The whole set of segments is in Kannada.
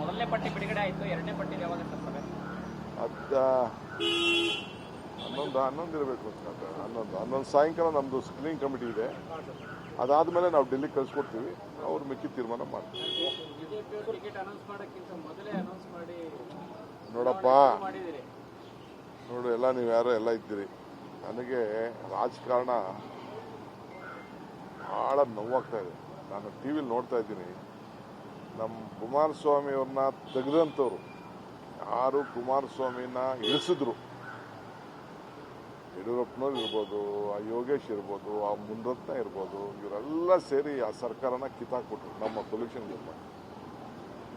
ಮೊದಲನೇ ಪಟ್ಟಿ ಬಿಡುಗಡೆ ಆಯ್ತು ಎರಡನೇ ಪಟ್ಟಿ ಯಾವಾಗ ಸರ್ ಅದ ಹನ್ನೊಂದು ಹನ್ನೊಂದು ಇರಬೇಕು ಹನ್ನೊಂದು ಹನ್ನೊಂದು ಸಾಯಂಕಾಲ ನಮ್ಮದು ಸ್ಕ್ರೀನಿಂಗ್ ಕಮಿಟಿ ಇದೆ. ಅದಾದಮೇಲೆ ನಾವು ಡೆಲ್ಲಿ ಕಳಿಸ್ಕೊಡ್ತೀವಿ ಅವ್ರು ಮಿಕ್ಕಿ ತೀರ್ಮಾನ ಮಾಡ್ತೀವಿ. ನೋಡಪ್ಪ. ನೋಡು ಎಲ್ಲ ನೀವು ಯಾರೋ ಎಲ್ಲ ಇದ್ದೀರಿ. ನನಗೆ ರಾಜಕಾರಣ ಭಾಳ ನೋವಾಗ್ತಾ ಇದೆ. ನಾನು ಟಿ ವಿಲಿ ನೋಡ್ತಾ ಇದ್ದೀನಿ. ನಮ್ಮ ಕುಮಾರಸ್ವಾಮಿ ಅವ್ರನ್ನ ತೆಗೆದಂಥವ್ರು ಯಾರು ಕುಮಾರಸ್ವಾಮಿನ ಇಳಿಸಿದ್ರು. ಯಡಿಯೂರಪ್ಪನವ್ರು ಇರ್ಬೋದು, ಆ ಯೋಗೇಶ್ ಇರ್ಬೋದು, ಆ ಮುನ್ರತ್ನ ಇರ್ಬೋದು, ಇವರೆಲ್ಲ ಸೇರಿ ಆ ಸರ್ಕಾರನ ಕಿತ್ತಾಕ್ಬಿಟ್ರು ನಮ್ಮ ಸೊಲ್ಯೂಷನ್ ಮಾಡಿ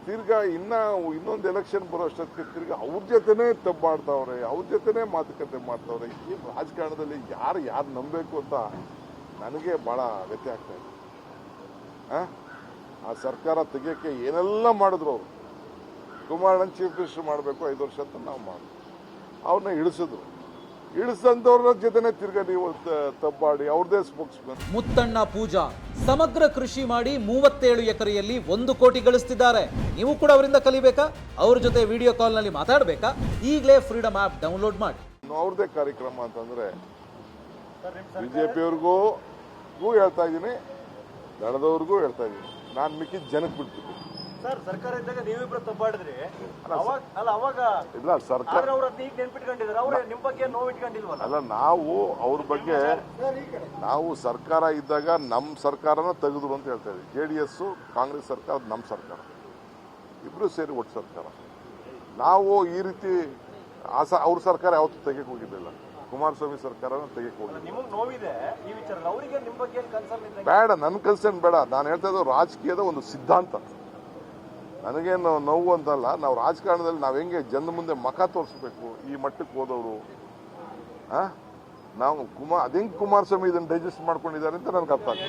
ತಿರ್ಗಾ ಇನ್ನ ಇನ್ನೊಂದು ಎಲೆಕ್ಷನ್ ಬರೋ ಅಷ್ಟೊತ್ತಿಗೆ ತಿರ್ಗಾ ಅವ್ರ ಜೊತೆನೇ ತಬ್ಬಾಡ್ತಾವ್ರೆ ಅವ್ರ ಜೊತೆನೇ ಮಾತುಕತೆ ಮಾಡ್ತಾವ್ರೆ. ಈ ರಾಜಕಾರಣದಲ್ಲಿ ಯಾರು ಯಾರು ನಂಬಬೇಕು ಅಂತ ನನಗೆ ಬಹಳ ವ್ಯತ್ಯ ಆಗ್ತಾ ಇದೆ ಆ? ಸರ್ಕಾರ ತೆಗಿಯೋಕ್ಕೆ ಏನೆಲ್ಲ ಮಾಡಿದ್ರು ಅವರು? ಕುಮಾರಣ್ಣ ಚೀಫ್ ಮಿನಿಸ್ಟರ್ ಮಾಡಬೇಕು ಐದು ವರ್ಷ ಅಂತ ನಾವು ಮಾಡಿದ್ವಿ ಅವ್ರನ್ನ ಇಳಿಸಿದ್ರು ಇಳಿಸಂದವ್ರ ಜೊತೆನೆ ತಿರ್ಗ ನೀವು ತಬ್ಬಾಡಿ ಅವ್ರದೇ ಸ್ಪೋಕ್ಸ್ ಮುತ್ತಣ್ಣ ಪೂಜಾ ಸಮಗ್ರ ಕೃಷಿ ಮಾಡಿ ಮೂವತ್ತೇಳು ಎಕರೆಯಲ್ಲಿ ಒಂದು ಕೋಟಿ ಗಳಿಸ್ತಿದ್ದಾರೆ. ನೀವು ಕೂಡ ಅವರಿಂದ ಕಲಿಬೇಕಾ? ಅವ್ರ ಜೊತೆ ವಿಡಿಯೋ ಕಾಲ್ನಲ್ಲಿ ಮಾತಾಡಬೇಕಾ? ಈಗಲೇ ಫ್ರೀಡಮ್ ಆಪ್ ಡೌನ್ಲೋಡ್ ಮಾಡಿ. ಅವ್ರದೇ ಕಾರ್ಯಕ್ರಮ ಅಂತಂದ್ರೆ ಬಿಜೆಪಿಯವ್ರಿಗೂ ಹೇಳ್ತಾ ಇದ್ದೀನಿ ದಡದವ್ರಿಗೂ ಹೇಳ್ತಾ ಇದ್ದೀನಿ. ನಾನು ಮಿಕ್ಕಿದ ಜನಕ್ಕೆ ಬಿಡ್ತೀನಿ ಸರ್ ಸರ್ಕಾರ ಇದ್ದಾಗ ನೀವಿಬ್ರು ತಪ್ಪಾಡಿದ್ರಿ. ಅವಾಗ ಅಲ್ಲ ಅವಾಗ ಇಲ್ಲ ಸರ್ಕಾರ ಆದ್ರೆ ಅವ್ರ ಈಗ ನೆನ್ಪಿಟ್ಕೊಂಡಿದ್ದಾರೆ. ಅವ್ರ ನಿಮ್ ಬಗ್ಗೆ ನೋವು ಇಟ್ಕೊಂಡಿಲ್ವಲ್ಲ ಅಲ್ಲ ನಾವು ಅವ್ರ ಬಗ್ಗೆ ನಾವು ಸರ್ಕಾರ ಇದ್ದಾಗ ನಮ್ಮ ಸರ್ಕಾರನ ತೆಗೆದ್ರು ಅಂತ ಹೇಳ್ತಾ ಇದ್ದೀವಿ. ಜೆ ಡಿ ಎಸ್ ಕಾಂಗ್ರೆಸ್ ಸರ್ಕಾರ ನಮ್ಮ ಸರ್ಕಾರ. ಇಬ್ರು ಸೇರಿ ಒಟ್ಟು ಸರ್ಕಾರ. ನಾವು ಈ ರೀತಿ ಆ ಸ ಅವ್ರ ಸರ್ಕಾರ ಯಾವತ್ತೂ ತೆಗೆಯಕ್ಕೆ ಹೋಗಿದ್ದಿಲ್ಲ. ಕುಮಾರಸ್ವಾಮಿ ಸರ್ಕಾರನ ತೆಗೆದುಕೊಂಡು ಬೇಡ ನನ್ನ ಕನ್ಸರ್ನ್ ಬೇಡ. ನಾನು ಹೇಳ್ತಾ ಇದ್ದು ರಾಜಕೀಯದ ಒಂದು ಸಿದ್ಧಾಂತ. ನನಗೇನು ನೋವು ಅಂತಲ್ಲ ನಾವು ರಾಜಕಾರಣದಲ್ಲಿ ನಾವು ಹೆಂಗೆ ಜನ ಮುಂದೆ ಮಖ ತೋರಿಸ್ಬೇಕು ಈ ಮಟ್ಟಕ್ಕೆ ಹೋದವರು? ಆ? ನಾವು ಕುಮಾರ್ ಅದೇ ಕುಮಾರಸ್ವಾಮಿ ಇದನ್ನು ಡೈಜೆಸ್ಟ್ ಮಾಡ್ಕೊಂಡಿದ್ದಾರೆ ಅಂತ ನನಗೆ ಅರ್ಥ ಆಗ್ತದೆ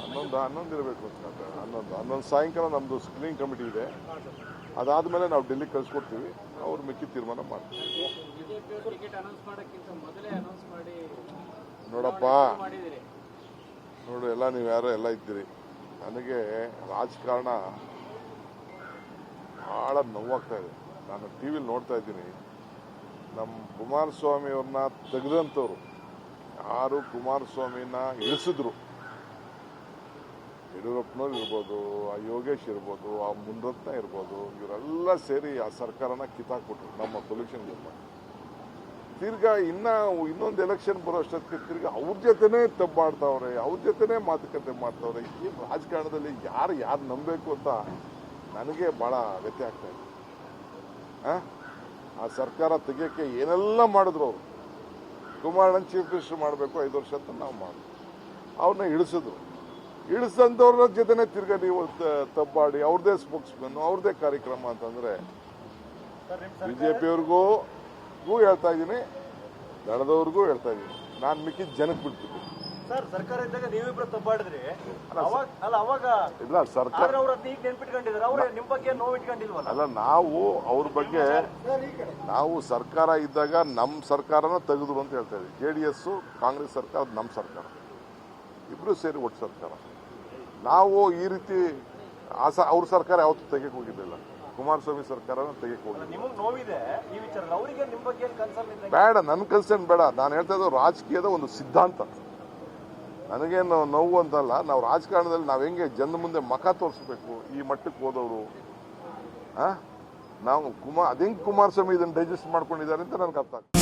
ಹನ್ನೊಂದು ಹನ್ನೊಂದು ಇರಬೇಕು ಹನ್ನೊಂದು ಹನ್ನೊಂದು ಸಾಯಂಕಾಲ ನಮ್ಮದು ಸ್ಕ್ರೀನಿಂಗ್ ಕಮಿಟಿ ಇದೆ. ಅದಾದಮೇಲೆ ನಾವು ಡೆಲ್ಲಿಗೆ ಕಳಿಸ್ಕೊಡ್ತೀವಿ. ಅವ್ರು ಮಿಕ್ಕಿ ತೀರ್ಮಾನ ಮಾಡ್ತೀವಿ. ನೋಡಪ್ಪ. ನೋಡು, ಎಲ್ಲ ನೀವು ಯಾರೋ ಎಲ್ಲ ಇದ್ದೀರಿ. ನನಗೆ ರಾಜಕಾರಣ ಭಾಳ ನೋವಾಗ್ತಾ ಇದೆ. ನಾನು ಟಿ ವಿಲಿ ನೋಡ್ತಾ ಇದ್ದೀನಿ. ನಮ್ಮ ಕುಮಾರಸ್ವಾಮಿಯವ್ರನ್ನ ತೆಗೆದಂಥವ್ರು ಯಾರು ಕುಮಾರಸ್ವಾಮಿನ ಇಳಿಸಿದ್ರು. ಯಡಿಯೂರಪ್ಪನವ್ರು ಇರ್ಬೋದು, ಆ ಯೋಗೇಶ್ ಇರ್ಬೋದು, ಆ ಮುನ್ರತ್ನ ಇರ್ಬೋದು, ಇವರೆಲ್ಲ ಸೇರಿ ಆ ಸರ್ಕಾರನ ಕಿತ್ತಾಕ್ಬಿಟ್ರು ನಮ್ಮ ಸೊಲ್ಯೂಷನ್ ತಿರ್ಗಾ ಇನ್ನ ಇನ್ನೊಂದು ಎಲೆಕ್ಷನ್ ಬರೋ ಅಷ್ಟೊತ್ತಿಗೆ ತಿರ್ಗಾ ಅವ್ರ ಜೊತೆನೇ ತಬ್ಬಾಡ್ತಾವ್ರೆ ಅವ್ರ ಜೊತೆನೇ ಮಾತುಕತೆ ಮಾಡ್ತಾವ್ರೆ, ಈ ರಾಜಕಾರಣದಲ್ಲಿ ಯಾರು ಯಾರು ನಂಬಬೇಕು ಅಂತ ನನಗೆ ಬಹಳ ವ್ಯತ್ಯ ಆಗ್ತಾ ಇದೆ? ಆ? ಸರ್ಕಾರ ತೆಗಿಯೋಕ್ಕೆ ಏನೆಲ್ಲ ಮಾಡಿದ್ರು ಅವರು? ಕುಮಾರಣ್ಣ ಚೀಫ್ ಮಿನಿಸ್ಟರ್ ಮಾಡಬೇಕು, ಐದು ವರ್ಷ ಅಂತ ನಾವು ಮಾಡಿದ್ರು ಅವ್ರನ್ನ ಇಳಿಸಿದ್ರು. ಇಳಿಸಂದವ್ರ ಜೊತೆನೆ ತಿರ್ಗ ನೀವು ತ- ತಬ್ಬಾಡಿ ಅವ್ರದೇ ಸ್ಪೋಕ್ಸ್ ಅವ್ರದೇ ಕಾರ್ಯಕ್ರಮ ಅಂತಂದ್ರೆ ಬಿಜೆಪಿಯವ್ರಿಗೂ ಹೇಳ್ತಾ ಇದ್ದೀನಿ ದಳದವ್ರಿಗೂ ಹೇಳ್ತಾ ಇದ್ದೀನಿ. ನಾನು ಮಿಕ್ಕಿದ ಜನಕ್ಕೆ ಬಿಡ್ತೀನಿ. ಸರ್ ಸರ್ಕಾರ ಇದ್ದಾಗ ನೀವಿಬ್ರು ತಪ್ಪಾಡಿದ್ರಿ ಅವಾಗ ಅಲ್ಲ ಅವಾಗ ಇಲ್ಲ ಸರ್ಕಾರ ಆದ್ರೆ ಅವ್ರ ಈಗ ನೆನ್ಪಿಟ್ಕೊಂಡಿದ್ದಾರೆ ಅವ್ರ ನಿಮ್ ಬಗ್ಗೆ ನೋವು ಇಟ್ಕೊಂಡಿಲ್ವಲ್ಲ? ಅಲ್ಲ ನಾವು ಅವ್ರ ಬಗ್ಗೆ ನಾವು ಸರ್ಕಾರ ಇದ್ದಾಗ ನಮ್ಮ ಸರ್ಕಾರನ ತೆಗೆದ್ರು ಅಂತ ಹೇಳ್ತಾ ಇದ್ದೀವಿ ಜೆ ಡಿ ಎಸ್ ಕಾಂಗ್ರೆಸ್ ಸರ್ಕಾರ ನಮ್ಮ ಸರ್ಕಾರ. ಇಬ್ರು ಸೇರಿ ಒಟ್ಟು ಸರ್ಕಾರ. ನಾವು ಈ ರೀತಿ ಅವ್ರ ಸರ್ಕಾರ ಯಾವತ್ತೂ ತೆಗೆಯಕ್ಕೆ ಹೋಗಿದ್ದಿಲ್ಲ. ಕುಮಾರಸ್ವಾಮಿ ಸರ್ಕಾರನ ತೆಗೆಯಕ್ಕೆ ಹೋಗಿಲ್ಲ ಬೇಡ ನನ್ನ ಕನ್ಸರ್ನ್ ಬೇಡ. ನಾನು ಹೇಳ್ತಾ ಇದ್ದು ರಾಜಕೀಯದ ಒಂದು ಸಿದ್ಧಾಂತ. ನನಗೇನು ನೋವು ಅಂತಲ್ಲ ನಾವು ರಾಜಕಾರಣದಲ್ಲಿ ನಾವು ಹೆಂಗೆ ಜನ ಮುಂದೆ ಮಖ ತೋರಿಸ್ಬೇಕು ಈ ಮಟ್ಟಕ್ಕೆ ಹೋದವರು? ನಾವು ಕುಮಾರ್ ಅದೇ ಕುಮಾರಸ್ವಾಮಿ ಇದನ್ನು ಡೈಜೆಸ್ಟ್ ಮಾಡ್ಕೊಂಡಿದ್ದಾರೆ ಅಂತ ನನಗೆ ಅರ್ಥ ಆಗ್ತದೆ